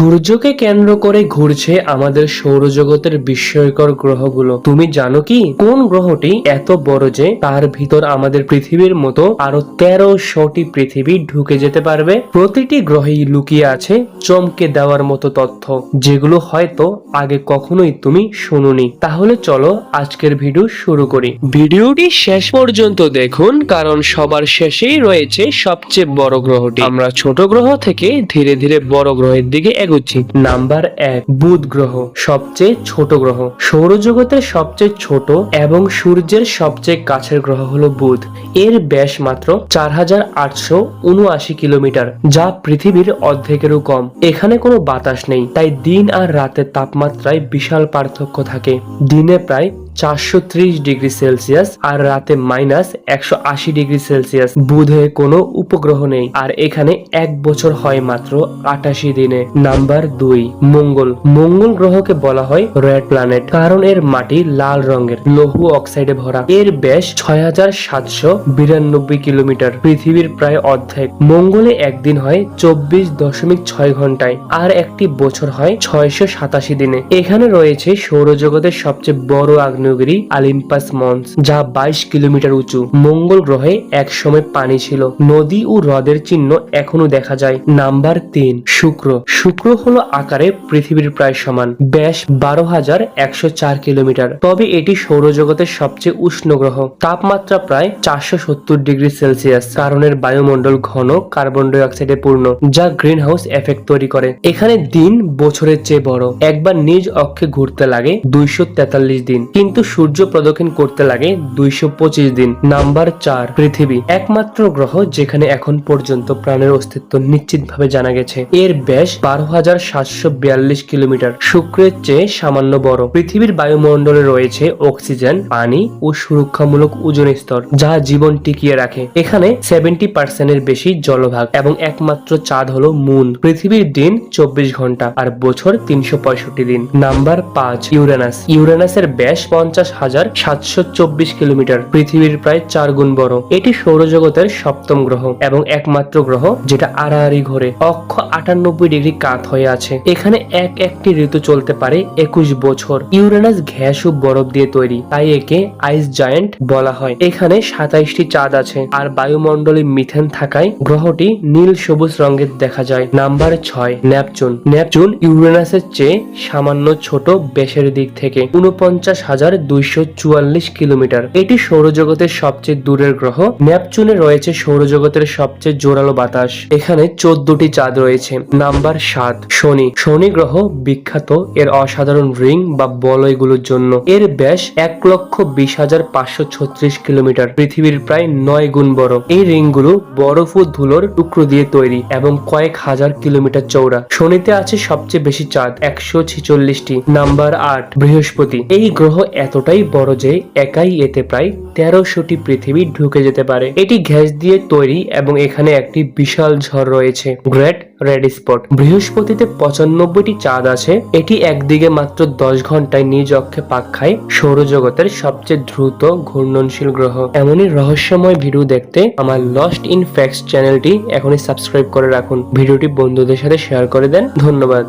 সূর্যকে কেন্দ্র করে ঘুরছে আমাদের সৌরজগতের বিস্ময়কর গ্রহগুলো। তুমি জানো কি? কোন গ্রহটি এত বড় যে তার ভিতর আমাদের পৃথিবীর মতো আরও তেরোশোটি পৃথিবী ঢুকে যেতে পারবে? প্রতিটি গ্রহেই লুকিয়ে আছে চমকে দেওয়ার মতো তথ্য, যেগুলো হয়তো আগে কখনোই তুমি শুনুনি। তাহলে চলো আজকের ভিডিও শুরু করি। ভিডিওটি শেষ পর্যন্ত দেখুন, কারণ সবার শেষেই রয়েছে সবচেয়ে বড় গ্রহটি। আমরা ছোট গ্রহ থেকে ধীরে ধীরে বড় গ্রহের দিকে এগুচ্ছি। নাম্বার এক, বুধ গ্রহ, সবচেয়ে ছোট গ্রহ। সৌরজগতের সবচেয়ে ছোট এবং সূর্যের সবচেয়ে কাছের গ্রহ হলো বুধ। এর ব্যাস মাত্র চার হাজার আটশো উনআশি কিলোমিটার, যা পৃথিবীর অর্ধেকেরও কম। এখানে কোনো বাতাস নেই, তাই দিন আর রাতের তাপমাত্রায় বিশাল পার্থক্য থাকে। দিনে প্রায় চারশো ত্রিশ ডিগ্রি সেলসিয়াস আর রাতে মাইনাস একশো আশি ডিগ্রি সেলসিয়াস। বুধে কোনো উপগ্রহ নেই। আর এখানে এক বছর হয় মাত্র আটাশি দিনে। নাম্বার দুই, মঙ্গল। মঙ্গল গ্রহকে বলা হয় রেড প্ল্যানেট। কারণ এর মাটি লাল রঙের, লৌহ অক্সাইডে ভরা। এর ব্যাস ছয় হাজার সাতশো বিরানব্বই কিলোমিটার, পৃথিবীর প্রায় অর্ধেক। মঙ্গলে একদিন হয় চব্বিশ দশমিক ছয় ঘন্টায়, আর একটি বছর হয় ছয়শো সাতাশি দিনে। এখানে রয়েছে সৌরজগতের সবচেয়ে বড় আগ্নেয়গিরি আলিম্পাস মন্স যা বাইশ কিলোমিটার উঁচু। মঙ্গল গ্রহে একসময় পানি ছিল। নদী ও হ্রদের চিহ্ন এখনও দেখা যায়। নাম্বার তিন, শুক্র। শুক্র হলো আকারে পৃথিবীর প্রায় সমান। ব্যাস বারো হাজার একশো চার কিলোমিটার। তবে এটি সৌরজগতের সবচেয়ে উষ্ণ গ্রহ। তাপমাত্রা প্রায় চারশো সত্তর ডিগ্রি সেলসিয়াস। কারণের বায়ুমণ্ডল ঘন, কার্বন ডাই অক্সাইডে পূর্ণ, যা গ্রিন হাউস এফেক্ট তৈরি করে। এখানে দিন বছরের চেয়ে বড়। একবার নিজ অক্ষে ঘুরতে লাগে দুইশো তেতাল্লিশ দিন। কিন্তু সূর্য প্রদক্ষিণ করতে লাগে দুইশো পঁচিশ দিন। নাম্বার চার, পৃথিবী। একমাত্র গ্রহ যেখানে এখন পর্যন্ত প্রাণের অস্তিত্ব নিশ্চিতভাবে জানা গেছে। এর ব্যাস বারো হাজার সাতশো কিলোমিটার। শুক্রের চেয়ে সামান্য বড়। পৃথিবীর বায়ুমণ্ডলে রয়েছে অক্সিজেন, পানি ও সুরক্ষামূলক ওজন স্তর, যা জীবন টিকিয়ে রাখে। এখানে সেভেন্টি পার্সেন্টের বেশি জলভাগ এবং একমাত্র চাঁদ হলো মুন। পৃথিবীর দিন চব্বিশ ঘণ্টা আর বছর তিনশো পঁয়ষট্টি দিন। নাম্বার পাঁচ, ইউরেনাস। ইউরেনাসের ব্যাস পঞ্চাশ হাজার সাতশো চব্বিশ কিলোমিটার। পৃথিবীর প্রায় চার গুণ বড়। এটি সৌরজগতের সপ্তম গ্রহ এবং একমাত্র গ্রহ যেটা আড়াআড়ি ঘোরে। অক্ষ আটানব্বই ডিগ্রি কাত হয়ে আছে। এখানে এক একটি ঋতু চলতে পারে একুশ বছর। ইউরেনাস গ্যাস ও বরফ দিয়ে তৈরি, তাই একে আইস জায়েন্ট বলা হয়। এখানে সাতাইশটি চাঁদ আছে আর বায়ুমণ্ডলে মিথেন থাকায় গ্রহটি নীল সবুজ রঙের দেখা যায়। নাম্বার ছয়, ন্যাপচুন। ন্যাপচুন ইউরেনাসের চেয়ে সামান্য ছোট বেশের দিক থেকে। উনপঞ্চাশ হাজার কিলোমিটার। এটি সৌরজগতের সবচেয়ে দূরের গ্রহ। ন্যাপচুনে রয়েছে সৌরজগতের সবচেয়ে জোরালো বাতাস। এখানে চোদ্দটি চাঁদ রয়েছে। নাম্বার সাত, শনি। শনি গ্রহ বিখ্যাত এর অসাধারণ রিং বা বলয়গুলোর জন্য। এর ব্যাস এক লক্ষ বিশ হাজার পাঁচশো ছত্রিশ কিলোমিটার। পৃথিবীর প্রায় নয় গুণ বড়। এই রিংগুলো বরফ ও ধুলোর টুকরো দিয়ে তৈরি এবং কয়েক হাজার কিলোমিটার চৌড়া শনিতে আছে সবচেয়ে বেশি চাঁদ, একশো ছিচল্লিশটি। নাম্বার আট, বৃহস্পতি। এই গ্রহ এতটাই বড় যে একাই এতে প্রায় তেরোশোটি পৃথিবী ঢুকে যেতে পারে। এটি গ্যাস দিয়ে তৈরি এবং এখানে একটি বিশাল ঝড় রয়েছে, গ্রেট রেড স্পট। বৃহস্পতিতে পঁচানব্বইটি চাঁদ আছে, এটি একদিকে মাত্র দশ ঘন্টায় নিজ অক্ষে পাক খায় সৌরজগতের সবচেয়ে দ্রুত ঘূর্ণনশীল গ্রহ। এমনই রহস্যময় ভিডিও দেখতে আমার লস্ট ইন ফ্যাক্টস চ্যানেলটি এখনই সাবস্ক্রাইব করে রাখুন। ভিডিওটি বন্ধুদের সাথে শেয়ার করে দেন। ধন্যবাদ।